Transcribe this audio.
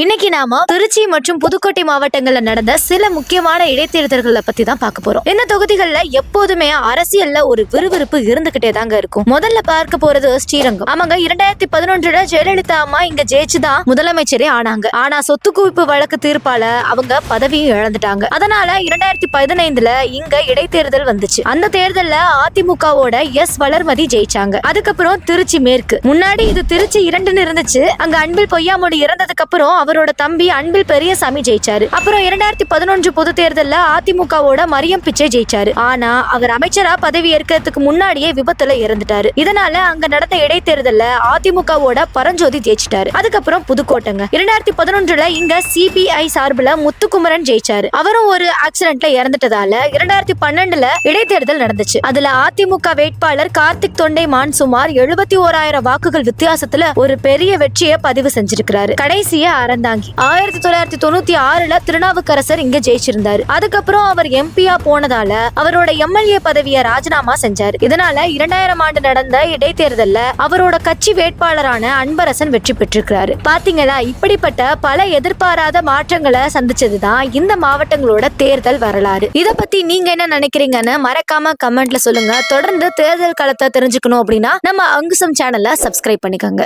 இன்னைக்கு நாம திருச்சி மற்றும் புதுக்கோட்டை மாவட்டங்கள்ல நடந்த சில முக்கியமான இடைத்தேர்தல்களை பத்தி தான் பார்க்க போறோம். இந்த தொகுதிகள்ல எப்போதுமே அரசியல்ல ஒரு விறுவிறுப்பு இருந்துகிட்டே தாங்க இருக்கும். முதல்ல பார்க்க போறது ஸ்ரீரங்கம். அவங்க இரண்டாயிரத்தி பதினொன்றுல ஜெயலலிதா அம்மா இங்க ஜெயிச்சுதான் முதலமைச்சரே ஆனாங்க. ஆனா சொத்து குவிப்பு வழக்கு தீர்ப்பால அவங்க பதவியும் இழந்துட்டாங்க. அதனால இரண்டாயிரத்தி பதினைந்துல இங்க இடைத்தேர்தல் வந்துச்சு. அந்த தேர்தல்ல அதிமுகவோட எஸ் வளர்மதி ஜெயிச்சாங்க. அதுக்கப்புறம் திருச்சி மேற்கு. முன்னாடி இது திருச்சி இரண்டுன்னு இருந்துச்சு. அங்க அன்பில் பொய்யாமொழி இறந்ததுக்கு அப்புறம் அவரோட தம்பி அன்பில் பெரியசாமி ஜெயிச்சாரு. அப்புறம் இரண்டாயிரத்தி பதினொன்று பொது தேர்தலில் அதிமுகவோட மரியம் பிச்சை ஜெயிச்சாரு. ஆனா அவர் அமைச்சரா பதவி ஏற்கிறதுக்கு முன்னாடியே விபத்துல இறந்துட்டாரு. இதனால அங்க நடந்த இடைத்தேர்தலில் அதிமுகவோட பரஞ்சோதி ஜெயிச்சிட்டாரு. அதுக்கப்புறம் புதுக்கோட்டைங்க. இரண்டாயிரத்தி பதினொன்றுல இங்க சிபிஐ சார்பில் முத்துக்குமரன் ஜெயிச்சாரு. அவரும் ஒரு ஆக்சிடென்ட்ல இறந்துட்டதால இரண்டாயிரத்தி பன்னெண்டுல இடைத்தேர்தல் நடந்துச்சு. அதுல அதிமுக வேட்பாளர் கார்த்திக் தொண்டைமான் சுமார் எழுபத்தி ஓராயிரம் வாக்குகள் வித்தியாசத்துல ஒரு பெரிய வெற்றியை பதிவு செஞ்சிருக்கிறாரு. கடைசியா அறந்தாங்கி ஆயிரத்தி தொள்ளாயிரத்தி தொண்ணூத்தி ஆறுல திருநாவுக்கரசர் இங்க ஜெயிச்சிருந்தாரு. அதுக்கப்புறம் அவர் எம்பியா போனதால அவரோட எம்எல்ஏ பதவியை ராஜினாமா செஞ்சாரு. இதனால இரண்டாயிரம் ஆண்டு நடந்த இடைத்தேர்தல்ல அவரோட கட்சி வேட்பாளரான அன்பரசன் வெற்றி பெற்றிருக்கிறாரு. பாத்தீங்களா? இப்படிப்பட்ட பல எதிர்பாராத மாற்றங்களை சந்திச்சதுதான் இந்த மாவட்டங்களோட தேர்தல் வரலாறு. இத பத்தி நீங்க என்ன நினைக்கிறீங்கன்னு மறக்காம கமெண்ட்ல சொல்லுங்க. தொடர்ந்து தேர்தல் களத்தை தெரிஞ்சுக்கணும் அப்படின்னா நம்ம அங்குசம் சேனலை சப்ஸ்கிரைப் பண்ணிக்கோங்க.